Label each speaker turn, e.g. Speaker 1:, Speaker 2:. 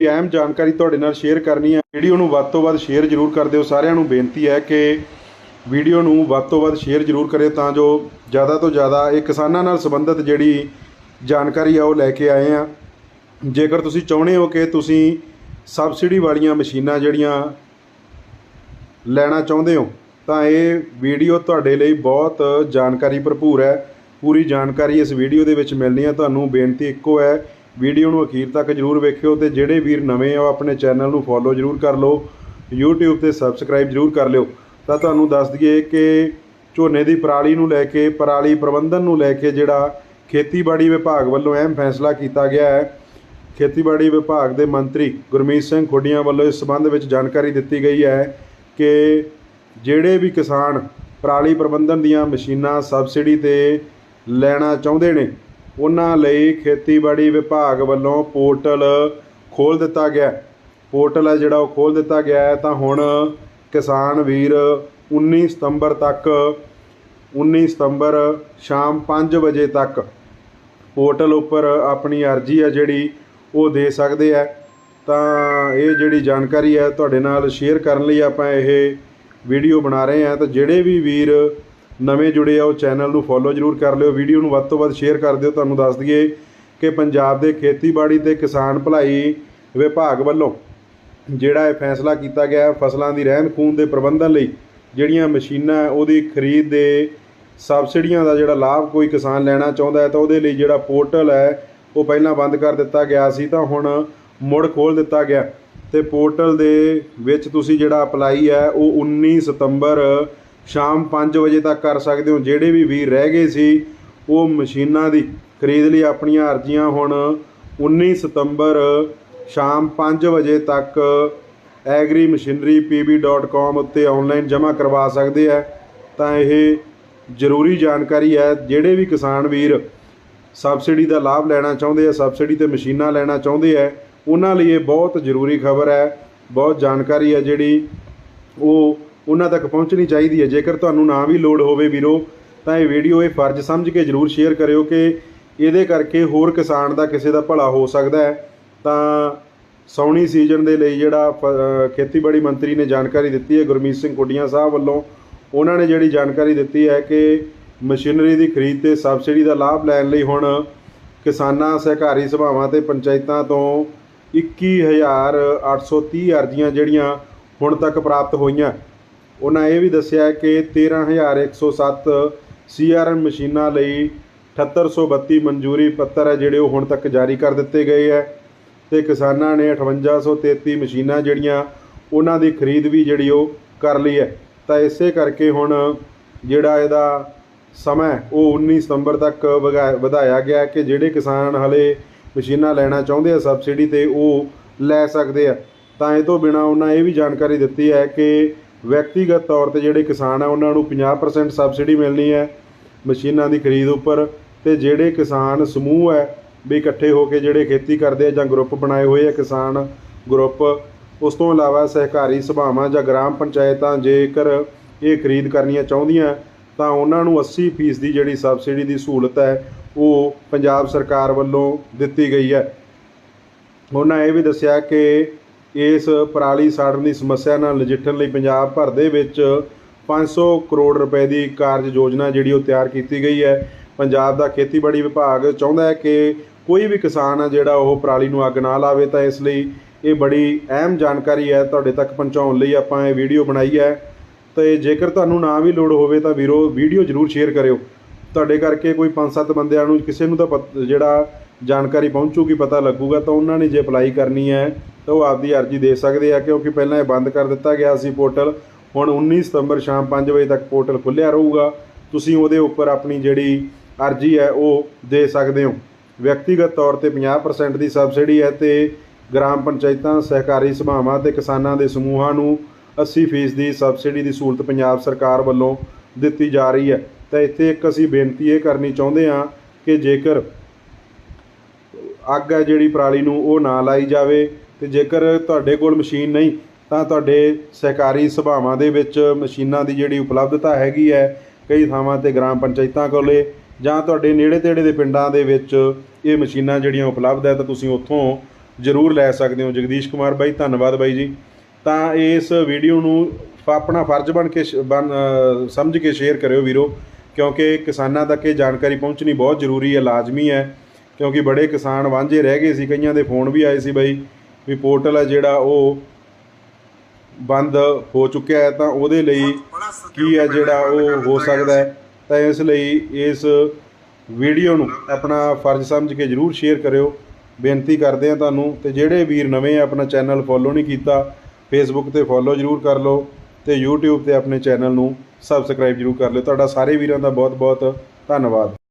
Speaker 1: ਅਹਿਮ ਜਾਣਕਾਰੀ ਤੁਹਾਡੇ ਨਾਲ ਸ਼ੇਅਰ ਕਰਨੀ ਹੈ। ਵੀਡੀਓ ਨੂੰ ਵੱਧ ਤੋਂ ਵੱਧ ਸ਼ੇਅਰ ਜ਼ਰੂਰ ਕਰ ਦਿਓ। ਸਾਰਿਆਂ ਨੂੰ ਬੇਨਤੀ ਹੈ ਕਿ ਵੀਡੀਓ ਨੂੰ ਵੱਧ ਤੋਂ ਵੱਧ ਸ਼ੇਅਰ ਜ਼ਰੂਰ ਕਰਿਓ ਤਾਂ ਜੋ ਜ਼ਿਆਦਾ ਤੋਂ ਜ਼ਿਆਦਾ ਇਹ ਕਿਸਾਨਾਂ ਨਾਲ ਸੰਬੰਧਿਤ ਜਿਹੜੀ ਜਾਣਕਾਰੀ ਆ ਉਹ ਲੈ ਕੇ ਆਏ ਆ। ਜੇਕਰ ਤੁਸੀਂ ਚਾਹੁੰਦੇ ਹੋ ਕਿ ਤੁਸੀਂ ਸਬਸਿਡੀ ਵਾਲੀਆਂ ਮਸ਼ੀਨਾਂ ਜਿਹੜੀਆਂ ਲੈਣਾ ਚਾਹੁੰਦੇ ਹੋ, ਤਾਂ ਇਹ ਵੀਡੀਓ ਤੁਹਾਡੇ ਲਈ ਬਹੁਤ ਜਾਣਕਾਰੀ ਭਰਪੂਰ ਹੈ। ਪੂਰੀ ਜਾਣਕਾਰੀ ਇਸ ਵੀਡੀਓ ਦੇ ਵਿੱਚ ਮਿਲਣੀ ਹੈ। ਤੁਹਾਨੂੰ ਬੇਨਤੀ ਇੱਕੋ ਹੈ ਵੀਡੀਓ ਨੂੰ ਅਖੀਰ ਤੱਕ ਜਰੂਰ ਵੇਖਿਓ ਤੇ ਜਿਹੜੇ ਵੀਰ ਨਵੇਂ ਆ ਉਹ ਆਪਣੇ ਚੈਨਲ ਨੂੰ ਫੋਲੋ ਜਰੂਰ ਕਰ ਲਓ, YouTube ਤੇ ਸਬਸਕ੍ਰਾਈਬ ਜਰੂਰ ਕਰ ਲਿਓ। ਤਾਂ ਤੁਹਾਨੂੰ ਦੱਸ ਦਈਏ ਕਿ ਝੋਨੇ ਦੀ ਪਰਾਲੀ ਨੂੰ ਲੈ ਕੇ, ਪਰਾਲੀ ਪ੍ਰਬੰਧਨ ਨੂੰ ਲੈ ਕੇ ਜਿਹੜਾ ਖੇਤੀਬਾੜੀ ਵਿਭਾਗ ਵੱਲੋਂ ਅਹਿਮ ਫੈਸਲਾ ਕੀਤਾ ਗਿਆ ਹੈ। ਖੇਤੀਬਾੜੀ ਵਿਭਾਗ ਦੇ ਮੰਤਰੀ ਗੁਰਮੀਤ ਸਿੰਘ ਖੁੱਡੀਆਂ ਵੱਲੋਂ ਇਸ ਸਬੰਧ ਵਿੱਚ ਜਾਣਕਾਰੀ ਦਿੱਤੀ ਗਈ ਹੈ ਕਿ ਜਿਹੜੇ ਵੀ ਕਿਸਾਨ ਪਰਾਲੀ ਪ੍ਰਬੰਧਨ ਦੀਆਂ ਮਸ਼ੀਨਾਂ ਸਬਸਿਡੀ ਤੇ ਲੈਣਾ ਚਾਹੁੰਦੇ ਨੇ ਉਹਨਾਂ ਲਈ ਖੇਤੀਬਾੜੀ ਵਿਭਾਗ ਵੱਲੋਂ ਪੋਰਟਲ ਖੋਲ ਦਿੱਤਾ ਗਿਆ ਪੋਰਟਲ ਹੈ ਜਿਹੜਾ ਉਹ ਖੋਲ ਦਿੱਤਾ ਗਿਆ ਹੈ ਤਾਂ ਹੁਣ ਕਿਸਾਨ ਵੀਰ 19 ਸਤੰਬਰ ਤੱਕ 19 ਸਤੰਬਰ ਸ਼ਾਮ 5 ਵਜੇ ਤੱਕ ਪੋਰਟਲ ਉੱਪਰ ਆਪਣੀ ਅਰਜ਼ੀ ਹੈ ਜਿਹੜੀ ਉਹ ਦੇ ਸਕਦੇ ਆ ਤਾਂ ਇਹ ਜਿਹੜੀ ਜਾਣਕਾਰੀ ਹੈ ਤੁਹਾਡੇ ਨਾਲ ਸ਼ੇਅਰ ਕਰਨ ਲਈ ਆਪਾਂ ਇਹ ਵੀਡੀਓ ਬਣਾ ਰਹੇ ਹਾਂ। ਤਾਂ ਜਿਹੜੇ ਵੀ ਵੀਰ ਨਵੇਂ ਜੁੜੇ ਆ, ਉਹ ਚੈਨਲ ਨੂੰ ਫੋਲੋ ਜਰੂਰ ਕਰ ਲਿਓ। ਵੀਡੀਓ ਨੂੰ ਵੱਧ ਤੋਂ ਵੱਧ ਸ਼ੇਅਰ ਕਰ ਦਿਓ। ਤੁਹਾਨੂੰ ਦੱਸ ਦਈਏ ਕਿ ਪੰਜਾਬ ਦੇ ਖੇਤੀਬਾੜੀ ਤੇ ਕਿਸਾਨ ਭਲਾਈ ਵਿਭਾਗ ਵੱਲੋਂ ਜਿਹੜਾ ਇਹ ਫੈਸਲਾ ਕੀਤਾ ਗਿਆ ਫਸਲਾਂ ਦੀ ਰਹਿੰਦ ਖੂੰਹਦ ਦੇ ਪ੍ਰਬੰਧਨ ਲਈ ਜਿਹੜੀਆਂ ਮਸ਼ੀਨਾਂ ਉਹਦੀ ਖਰੀਦ ਦੇ ਸਬਸਿਡੀਆਂ ਦਾ ਜਿਹੜਾ ਲਾਭ ਕੋਈ ਕਿਸਾਨ ਲੈਣਾ ਚਾਹੁੰਦਾ ਹੈ, ਤਾਂ ਉਹਦੇ ਲਈ ਜਿਹੜਾ ਪੋਰਟਲ ਹੈ, ਉਹ ਪਹਿਲਾਂ ਬੰਦ ਕਰ ਦਿੱਤਾ ਗਿਆ ਸੀ, ਤਾਂ ਹੁਣ ਮੁੜ ਖੋਲ ਦਿੱਤਾ ਗਿਆ। ਤੇ ਪੋਰਟਲ ਦੇ ਵਿੱਚ ਤੁਸੀਂ ਜਿਹੜਾ ਅਪਲਾਈ ਹੈ, ਉਹ 19 ਸਤੰਬਰ ਸ਼ਾਮ 5 ਵਜੇ ਤੱਕ ਕਰ ਸਕਦੇ ਹੋ। ਜਿਹੜੇ ਵੀ ਵੀਰ ਰਹਿ ਗਏ ਸੀ, ਉਹ ਮਸ਼ੀਨਾਂ ਦੀ ਖਰੀਦ ਲਈ ਆਪਣੀਆਂ ਅਰਜ਼ੀਆਂ ਹੁਣ 19 ਸਤੰਬਰ ਸ਼ਾਮ 5 ਵਜੇ ਤੱਕ agrimachinerypb.com ਉੱਤੇ ਆਨਲਾਈਨ ਜਮ੍ਹਾਂ ਕਰਵਾ ਸਕਦੇ ਆ। ਤਾਂ ਇਹ ਜ਼ਰੂਰੀ ਜਾਣਕਾਰੀ ਹੈ, ਜਿਹੜੇ ਵੀ ਕਿਸਾਨ ਵੀਰ ਸਬਸਿਡੀ ਦਾ ਲਾਭ ਲੈਣਾ ਚਾਹੁੰਦੇ ਆ, ਸਬਸਿਡੀ ਤੇ ਮਸ਼ੀਨਾਂ ਲੈਣਾ ਚਾਹੁੰਦੇ ਆ, ਉਹਨਾਂ ਲਈ ਇਹ ਬਹੁਤ ਜ਼ਰੂਰੀ ਖਬਰ ਹੈ। ਬਹੁਤ ਜਾਣਕਾਰੀ ਹੈ ਜਿਹੜੀ ਉਹ ਉਹਨਾਂ ਤੱਕ ਪਹੁੰਚਣੀ ਚਾਹੀਦੀ ਹੈ। ਜੇਕਰ ਤੁਹਾਨੂੰ ਨਾ ਵੀ ਲੋੜ ਹੋਵੇ ਵੀਰੋ, ਤਾਂ ਇਹ ਵੀਡੀਓ, ਇਹ ਫਰਜ਼ ਸਮਝ ਕੇ ਜ਼ਰੂਰ ਸ਼ੇਅਰ ਕਰਿਓ ਕਿ ਇਹਦੇ ਕਰਕੇ ਹੋਰ ਕਿਸਾਨ ਦਾ ਕਿਸੇ ਦਾ ਭਲਾ ਹੋ ਸਕਦਾ ਹੈ। ਤਾਂ ਸੌਣੀ ਸੀਜ਼ਨ ਦੇ ਲਈ ਜਿਹੜਾ ਫ- ਖੇਤੀਬਾੜੀ ਮੰਤਰੀ ਨੇ ਜਾਣਕਾਰੀ ਦਿੱਤੀ ਹੈ, ਗੁਰਮੀਤ ਸਿੰਘ ਕੁੱਡੀਆਂ ਸਾਹਿਬ ਵੱਲੋਂ। ਉਹਨਾਂ ਨੇ ਜਿਹੜੀ ਜਾਣਕਾਰੀ ਦਿੱਤੀ ਹੈ ਕਿ ਮਸ਼ੀਨਰੀ ਦੀ ਖਰੀਦ ਤੇ ਸਬਸਿਡੀ ਦਾ ਲਾਭ ਲੈਣ ਲਈ ਹੁਣ ਕਿਸਾਨਾਂ ਸਹਿਕਾਰੀ ਸਭਾਵਾਂ ਤੇ ਪੰਚਾਇਤਾਂ ਤੋਂ 21830 ਅਰਜ਼ੀਆਂ ਜਿਹੜੀਆਂ ਹੁਣ ਤੱਕ ਪ੍ਰਾਪਤ ਹੋਈਆਂ। ਉਹਨਾਂ ਇਹ ਵੀ ਦੱਸਿਆ ਕਿ 13107 ਸੀਆਰਐਮ ਮਸ਼ੀਨਾਂ ਲਈ 7832 ਮਨਜ਼ੂਰੀ ਪੱਤਰ ਹੈ, ਜਿਹੜੇ ਉਹ ਹੁਣ ਤੱਕ ਜਾਰੀ ਕਰ ਦਿੱਤੇ ਗਏ ਹੈ। ਤੇ ਕਿਸਾਨਾਂ ਨੇ 5833 ਮਸ਼ੀਨਾਂ ਜਿਹੜੀਆਂ, ਉਹਨਾਂ ਦੀ ਖਰੀਦ ਵੀ ਜਿਹੜੀ ਉਹ ਕਰ ਲਈ ਹੈ। ਤਾਂ ਇਸੇ ਕਰਕੇ ਹੁਣ ਜਿਹੜਾ ਇਹਦਾ ਸਮਾਂ ਉਹ 19 ਸਤੰਬਰ ਤੱਕ ਵਗਾ- ਵਧਾਇਆ ਗਿਆ ਕਿ ਜਿਹੜੇ ਕਿਸਾਨ ਹਲੇ ਮਸ਼ੀਨਾਂ ਲੈਣਾ ਚਾਹੁੰਦੇ ਆ ਸਬਸਿਡੀ ਤੇ ਉਹ ਲੈ ਸਕਦੇ ਆ। ਤਾਂ ਇਹ ਤੋਂ ਬਿਨਾ ਉਹਨਾਂ ਇਹ ਵੀ ਜਾਣਕਾਰੀ ਦਿੱਤੀ ਹੈ ਕਿ ਵਿਅਕਤੀਗਤ ਤੌਰ ਤੇ ਜਿਹੜੇ ਕਿਸਾਨ ਆ, ਉਹਨਾਂ ਨੂੰ 50% ਸਬਸਿਡੀ ਮਿਲਣੀ ਹੈ ਮਸ਼ੀਨਾਂ ਦੀ ਖਰੀਦ ਉੱਪਰ ਤੇ ਜਿਹੜੇ ਕਿਸਾਨ ਸਮੂਹ ਹੈ ਵੀ ਇਕੱਠੇ ਹੋ ਕੇ ਜਿਹੜੇ ਖੇਤੀ ਕਰਦੇ ਆ ਜਾਂ ਗਰੁੱਪ ਬਣਾਏ ਹੋਏ ਆ ਕਿਸਾਨ ਗਰੁੱਪ, ਉਸ ਤੋਂ ਇਲਾਵਾ ਸਹਿਕਾਰੀ ਸਭਾਵਾਂ ਜਾਂ ਗ੍ਰਾਮ ਪੰਚਾਇਤਾਂ ਜੇਕਰ ਇਹ ਖਰੀਦ ਕਰਨੀਆਂ ਚਾਹੁੰਦੀਆਂ, ਤਾਂ ਉਹਨਾਂ ਨੂੰ 80% ਦੀ ਜਿਹੜੀ ਸਬਸਿਡੀ ਦੀ ਸਹੂਲਤ ਹੈ, ਉਹ ਪੰਜਾਬ ਸਰਕਾਰ ਵੱਲੋਂ ਦਿੱਤੀ ਗਈ ਹੈ। ਉਹਨਾਂ ਇਹ ਵੀ ਦੱਸਿਆ ਕਿ ਇਸ ਪਰਾਲੀ ਸਾੜਨ ਦੀ ਸਮੱਸਿਆ ਨਾਲ ਨਜਿੱਠਣ ਲਈ ਪੰਜਾਬ ਭਰ ਦੇ ਵਿੱਚ 500 ਕਰੋੜ ਰੁਪਏ ਦੀ ਕਾਰਜ ਯੋਜਨਾ ਜਿਹੜੀ ਉਹ ਤਿਆਰ ਕੀਤੀ ਗਈ ਹੈ। ਪੰਜਾਬ ਦਾ ਖੇਤੀਬਾੜੀ ਵਿਭਾਗ ਚਾਹੁੰਦਾ ਹੈ ਕਿ ਕੋਈ ਵੀ ਕਿਸਾਨ ਆ ਜਿਹੜਾ ਉਹ ਪਰਾਲੀ ਨੂੰ ਅੱਗ ਨਾ ਲਾਵੇ ਤਾਂ ਇਸ ਲਈ ਇਹ ਬੜੀ ਅਹਿਮ ਜਾਣਕਾਰੀ ਹੈ ਤੁਹਾਡੇ ਤੱਕ ਪਹੁੰਚਾਉਣ ਲਈ ਆਪਾਂ ਇਹ ਵੀਡੀਓ ਬਣਾਈ ਹੈ। ਤੇ ਜੇਕਰ ਤੁਹਾਨੂੰ ਨਾ ਵੀ ਲੋੜ ਹੋਵੇ ਤਾਂ ਵੀਰੋ ਵੀਡੀਓ ਜ਼ਰੂਰ ਸ਼ੇਅਰ ਕਰਿਓ। ਤੁਹਾਡੇ ਕਰਕੇ ਕੋਈ 5-7 ਬੰਦਿਆਂ ਨੂੰ ਕਿਸੇ ਨੂੰ ਤਾਂ ਪਤ- ਜਿਹੜਾ ਜਾਣਕਾਰੀ ਪਹੁੰਚੂਗੀ, ਪਤਾ ਲੱਗੂਗਾ ਤਾਂ ਉਹਨਾਂ ਨੇ ਜੇ ਅਪਲਾਈ ਕਰਨੀ ਹੈ ਤਾਂ ਉਹ ਆਪਦੀ ਅਰਜ਼ੀ ਦੇ ਸਕਦੇ ਆ, ਕਿਉਂਕਿ ਪਹਿਲਾਂ ਇਹ ਬੰਦ ਕਰ ਦਿੱਤਾ ਗਿਆ ਸੀ ਪੋਰਟਲ। ਹੁਣ 19 ਸਤੰਬਰ ਸ਼ਾਮ 5 ਵਜੇ ਤੱਕ ਪੋਰਟਲ ਖੁੱਲਿਆ ਰਹੂਗਾ। ਤੁਸੀਂ ਉਹਦੇ ਉੱਪਰ ਆਪਣੀ ਜਿਹੜੀ ਅਰਜ਼ੀ ਹੈ, ਉਹ ਦੇ ਸਕਦੇ ਹੋ। ਵਿਅਕਤੀਗਤ ਤੌਰ ਤੇ 50% ਦੀ ਸਬਸਿਡੀ ਹੈ ਤੇ ਗ੍ਰਾਮ ਪੰਚਾਇਤਾਂ, ਸਹਿਕਾਰੀ ਸਭਾਵਾਂ ਤੇ ਕਿਸਾਨਾਂ ਦੇ ਸਮੂਹਾਂ ਨੂੰ 80% ਦੀ ਸਬਸਿਡੀ ਦੀ ਸਹੂਲਤ ਪੰਜਾਬ ਸਰਕਾਰ ਵੱਲੋਂ ਦਿੱਤੀ ਜਾ ਰਹੀ ਹੈ। ਤਾਂ ਇੱਥੇ ਇੱਕ ਅਸੀਂ ਬੇਨਤੀ ਇਹ ਕਰਨੀ ਚਾਹੁੰਦੇ ਹਾਂ ਕਿ ਜੇਕਰ ਅੱਗ ਹੈ ਜਿਹੜੀ ਪਰਾਲੀ ਨੂੰ ਉਹ ਨਾ ਲਾਈ ਜਾਵੇ ਤੇ ਜੇਕਰ ਤੁਹਾਡੇ ਕੋਲ ਮਸ਼ੀਨ ਨਹੀਂ, ਤਾਂ ਤੁਹਾਡੇ ਸਹਿਕਾਰੀ ਸਭਾਵਾਂ ਦੇ ਵਿੱਚ ਮਸ਼ੀਨਾਂ ਦੀ ਜਿਹੜੀ ਉਪਲਬਧਤਾ ਹੈਗੀ ਹੈ, ਕਈ ਥਾਵਾਂ ਤੇ ਗ੍ਰਾਮ ਪੰਚਾਇਤਾਂ ਕੋਲੇ, ਜਾਂ ਤੁਹਾਡੇ ਨੇੜੇ ਤੇੜੇ ਦੇ ਪਿੰਡਾਂ ਦੇ ਵਿੱਚ ਇਹ ਮਸ਼ੀਨਾਂ ਜਿਹੜੀਆਂ ਉਪਲਬਧ ਹੈ, ਤਾਂ ਤੁਸੀਂ ਉੱਥੋਂ ਜ਼ਰੂਰ ਲੈ ਸਕਦੇ ਹੋ। ਜਗਦੀਸ਼ ਕੁਮਾਰ ਬਾਈ, ਧੰਨਵਾਦ ਬਾਈ ਜੀ। ਤਾਂ ਇਸ ਵੀਡੀਓ ਨੂੰ ਆਪਣਾ ਫਰਜ਼ ਬਣ ਕੇ ਸ਼- ਬਣ ਸਮਝ ਕੇ ਸ਼ੇਅਰ ਕਰਿਓ ਵੀਰੋ, ਕਿਉਂਕਿ ਕਿਸਾਨਾਂ ਤੱਕ ਇਹ ਜਾਣਕਾਰੀ ਪਹੁੰਚਣੀ ਬਹੁਤ ਜ਼ਰੂਰੀ ਹੈ, ਲਾਜ਼ਮੀ ਹੈ, ਕਿਉਂਕਿ ਬੜੇ ਕਿਸਾਨ ਵਾਂਝੇ ਰਹਿ ਗਏ ਸੀ, ਕਈਆਂ ਦੇ ਫੋਨ ਵੀ ਆਏ ਸੀ ਬਾਈ। ਵੀ ਪੋਰਟਲ ਹੈ ਜਿਹੜਾ ਉਹ ਬੰਦ ਹੋ ਚੁੱਕਿਆ ਹੈ ਤਾਂ ਉਹਦੇ ਲਈ ਕੀ ਹੈ ਜਿਹੜਾ ਉਹ ਹੋ ਸਕਦਾ ਹੈ? ਤਾਂ ਇਸ ਲਈ ਇਸ ਵੀਡੀਓ ਨੂੰ ਆਪਣਾ ਫਰਜ਼ ਸਮਝ ਕੇ ਜਰੂਰ ਸ਼ੇਅਰ ਕਰਿਓ। ਬੇਨਤੀ ਕਰਦੇ ਆ ਤੁਹਾਨੂੰ ਤੇ ਜਿਹੜੇ ਵੀਰ ਨਵੇਂ ਆ, ਆਪਣਾ ਚੈਨਲ ਫੋਲੋ ਨਹੀਂ ਕੀਤਾ ਫੇਸਬੁੱਕ ਤੇ ਫੋਲੋ ਜਰੂਰ ਕਰ ਲਓ ਤੇ YouTube ਤੇ ਆਪਣੇ ਚੈਨਲ ਨੂੰ ਸਬਸਕ੍ਰਾਈਬ ਜਰੂਰ ਕਰ ਲਿਓ। ਤੁਹਾਡਾ ਸਾਰੇ ਵੀਰਾਂ ਦਾ ਬਹੁਤ ਬਹੁਤ ਧੰਨਵਾਦ।